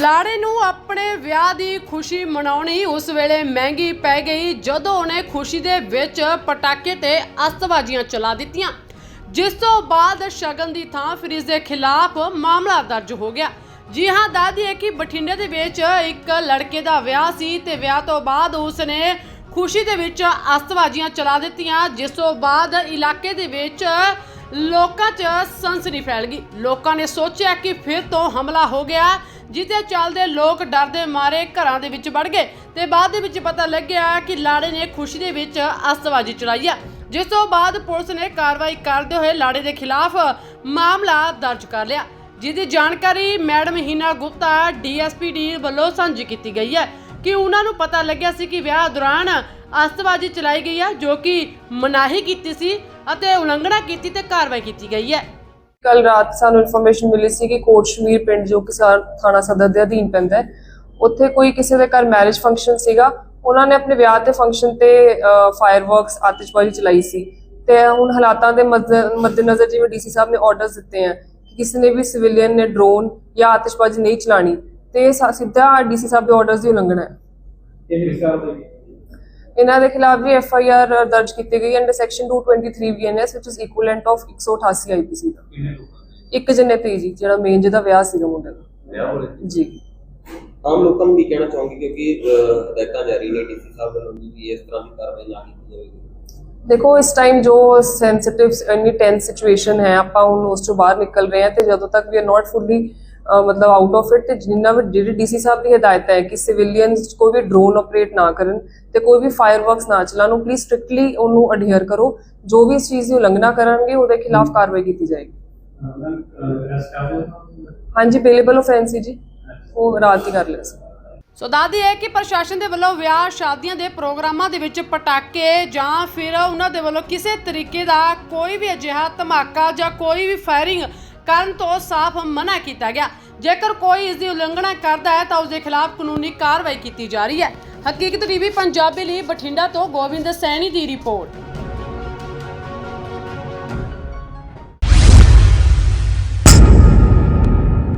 ਲਾੜੇ ਨੂੰ ਆਪਣੇ ਵਿਆਹ ਦੀ ਖੁਸ਼ੀ ਮਨਾਉਣੀ ਉਸ ਵੇਲੇ ਮਹਿੰਗੀ ਪੈ ਗਈ ਜਦੋਂ ਉਹਨੇ ਖੁਸ਼ੀ ਦੇ ਵਿੱਚ ਪਟਾਕੇ ਤੇ ਅਸਤਬਾਜ਼ੀਆਂ ਚਲਾ ਦਿੱਤੀਆਂ। ਜਿਸ ਤੋਂ ਬਾਅਦ ਸ਼ਗਨ ਦੀ ਥਾਂ ਫਿਰ ਇਸ ਦੇ ਖਿਲਾਫ ਮਾਮਲਾ ਦਰਜ ਹੋ ਗਿਆ। ਜੀ ਹਾਂ ਦਾਦੀ ਹੈ ਕਿ ਬਠਿੰਡੇ ਦੇ ਵਿੱਚ ਇੱਕ ਲੜਕੇ ਦਾ ਵਿਆਹ ਸੀ ਤੇ ਵਿਆਹ ਤੋਂ ਬਾਅਦ ਉਸਨੇ ਖੁਸ਼ੀ ਦੇ ਵਿੱਚ ਅਸਤਬਾਜ਼ੀਆਂ ਚਲਾ ਦਿੱਤੀਆਂ, ਜਿਸ ਤੋਂ ਬਾਅਦ ਇਲਾਕੇ ਦੇ ਵਿੱਚ ਲੋਕਾਂ 'ਚ ਸਨਸਨੀ ਫੈਲ ਗਈ। ਲੋਕਾਂ ਨੇ ਸੋਚਿਆ ਕਿ ਫਿਰ ਤੋਂ ਹਮਲਾ ਹੋ ਗਿਆ। ਜਿਹਦੇ ਚੱਲਦੇ ਲੋਕ ਡਰਦੇ ਮਾਰੇ ਘਰਾਂ ਦੇ ਵਿੱਚ ਵੜ ਗਏ ਤੇ ਬਾਅਦ ਦੇ ਵਿੱਚ ਪਤਾ ਲੱਗਿਆ ਕਿ ਲਾੜੇ ਨੇ ਖੁਸ਼ੀ ਦੇ ਵਿੱਚ ਅਸਤਬਾਜ਼ੀ ਚਲਾਈ ਆ। ਜਿਸ ਤੋਂ ਬਾਅਦ ਪੁਲਿਸ ਨੇ ਕਾਰਵਾਈ ਕਰਦੇ ਹੋਏ ਲਾੜੇ ਦੇ ਖਿਲਾਫ ਮਾਮਲਾ ਦਰਜ ਕਰ ਲਿਆ। ਜਿਹਦੀ ਜਾਣਕਾਰੀ ਮੈਡਮ ਹੀਨਾ ਗੁਪਤਾ ਡੀਐਸਪੀਡੀ ਵੱਲੋਂ ਸਾਂਝੀ ਕੀਤੀ ਗਈ ਹੈ ਕਿ ਉਹਨਾਂ ਨੂੰ ਪਤਾ ਲੱਗਿਆ ਸੀ ਕਿ ਵਿਆਹ ਦੌਰਾਨ ਅਸਤਬਾਜ਼ੀ ਚਲਾਈ ਗਈ ਹੈ, ਜੋ ਕਿ ਮਨਾਹੀ ਕੀਤੀ ਸੀ ਅਤੇ ਉਲੰਘਣਾ ਕੀਤੀ ਤੇ ਕਾਰਵਾਈ ਕੀਤੀ ਗਈ ਹੈ। ਕੱਲ ਰਾਤ ਸਾਨੂੰ ਇਨਫੋਰਮੇਸ਼ਨ ਮਿਲੀ ਸੀ ਕਿ ਕੋਟਸ਼ਮੀਰ ਪਿੰਡ ਜੋ ਕਿ ਥਾਣਾ ਸਦਰ ਦੇ ਅਧੀਨ ਪੈਂਦਾ ਹੈ, ਉੱਥੇ ਕੋਈ ਕਿਸੇ ਦੇ ਘਰ ਮੈਰਿਜ ਫੰਕਸ਼ਨ ਸੀਗਾ। ਉਹਨਾਂ ਨੇ ਆਪਣੇ ਵਿਆਹ ਤੇ ਫੰਕਸ਼ਨ ਤੇ ਫਾਇਰਵਰਕਸ ਆਤਿਸ਼ਬਾਜ਼ੀ ਚਲਾਈ ਸੀ। ਤੇ ਹੁਣ ਹਾਲਾਤਾਂ ਦੇ ਮੱਦੇਨਜ਼ਰ ਜਿਵੇਂ ਡੀਸੀ ਸਾਹਿਬ ਨੇ ਆਰਡਰਸ ਦਿੱਤੇ ਆ ਕਿ ਕਿਸੇ ਨੇ ਵੀ ਸਿਵਿਲੀਅਨ ਨੇ ਡਰੋਨ ਜਾਂ ਆਤਿਸ਼ਬਾਜ਼ੀ ਨਹੀਂ ਚਲਾਣੀ, ਤੇ ਇਹ ਸਾ- ਸਿੱਧਾ ਡੀਸੀ ਸਾਹਿਬ ਦੇ ਆਰਡਰਸ ਦੀ ਉਲੰਘਣਾ ਹੈ। ਇਹ ਹਿਸਾਬ ਦੇ ਇਹਨਾਂ ਦੇ ਖਿਲਾਫ ਵੀ ਐਫ ਆਈ ਆਰ ਦਰਜ ਕੀਤੀ ਗਈ under section 223 BNS which is equivalent of 188 IPC ਦਾ। ਇੱਕ ਜਣੇ ਤੇ ਜੀ ਜਿਹੜਾ ਮੇਨ ਜਿਹਦਾ ਵਿਆਹ ਸੀਗਾ ਮੁੰਡੇ ਦਾ। ਜੀ। ਆਮ ਲੋਕਾਂ ਨੂੰ ਕੀ ਕਹਿਣਾ ਚਾਹੋਗੇ? ਕਿਉਂਕਿ ਹਦਾਇਤਾਂ ਜਾਰੀ ਨੇ ਡੀਸੀ ਸਾਹਿਬ ਵੱਲੋਂ ਵੀ ਇਸ ਤਰ੍ਹਾਂ ਦੀ ਕਾਰਵਾਈ ਨਾ ਕੀਤੀ ਜਾਵੇਗੀ ਦੇਖੋ ਇਸ ਟਾਈਮ ਜੋ ਸੈਂਸਿਟਿਵ ਇੰਨੀ ਟੈਂਸ ਸਿਚੁਏਸ਼ਨ ਹੈ ਆਪਾਂ ਹੁਣ ਉਸ ਤੋਂ ਬਾਹਰ ਨਿਕਲ ਰਹੇ ਹਾਂ ਤੇ ਜਦੋਂ ਤੱਕ ਵੀ ਆਰ ਨਾਟ ਫੁੱਲੀ ਮਤਲਬ ਆਊਟ ਆਫ ਇਟ ਤੇ ਜਿੰਨਾ ਵੀ ਜਿਹੜੀ ਡੀਸੀ ਸਾਹਿਬ ਦੀ ਹਦਾਇਤ ਹੈ ਕਿ ਸਿਵਿਲੀਅਨਸ ਕੋਈ ਵੀ ਡਰੋਨ ਆਪਰੇਟ ਨਾ ਕਰਨ ਤੇ ਕੋਈ ਵੀ ਫਾਇਰਵਰਕਸ ਨਾ ਚਲਾਉਣ ਉਹ ਪਲੀਜ਼ ਸਟ੍ਰਿਕਟਲੀ ਉਹਨੂੰ ਅਡਹੀਅਰ ਕਰੋ। ਜੋ ਵੀ ਇਸ ਚੀਜ਼ ਦੀ ਉਲੰਘਣਾ ਕਰਨਗੇ ਉਹਦੇ ਖਿਲਾਫ ਕਾਰਵਾਈ ਕੀਤੀ ਜਾਏਗੀ। ਹਾਂਜੀ ਬੇਲੇਬਲ ਆਫੈਂਸ ਜੀ। ਉਹ ਰਾਤ ਹੀ ਕਰ ਲਿਆ ਸੀ। ਸੋ ਦਾਦੀ ਹੈ ਕਿ ਪ੍ਰਸ਼ਾਸਨ ਦੇ ਵੱਲੋਂ ਵਿਆਹ ਸ਼ਾਦੀਆਂ ਦੇ ਪ੍ਰੋਗਰਾਮਾਂ ਦੇ ਵਿੱਚ ਪਟਾਕੇ ਜਾਂ ਫਿਰ ਉਹਨਾਂ ਦੇ ਵੱਲੋਂ ਕਿਸੇ ਤਰੀਕੇ ਦਾ ਕੋਈ ਵੀ ਅਜਿਹਾ ਧਮਾਕਾ ਜਾਂ ਕੋਈ ਵੀ ਫਾਇਰਿੰਗ ਕਰਨ ਤੋਂ ਸਾਫ਼ ਮਨਾ ਕੀਤਾ ਗਿਆ। ਜੇਕਰ ਕੋਈ ਇਸ ਦੀ ਉਲੰਘਣਾ ਕਰਦਾ ਹੈ ਤਾਂ ਉਸ ਦੇ ਖਿਲਾਫ ਕਾਨੂੰਨੀ ਕਾਰਵਾਈ ਕੀਤੀ ਜਾ ਰਹੀ ਹੈ। ਹਕੀਕਤ ਟੀਵੀ ਪੰਜਾਬੀ ਲਈ ਬਠਿੰਡਾ ਤੋਂ ਗੋਬਿੰਦ ਸੈਣੀ ਦੀ ਰਿਪੋਰਟ।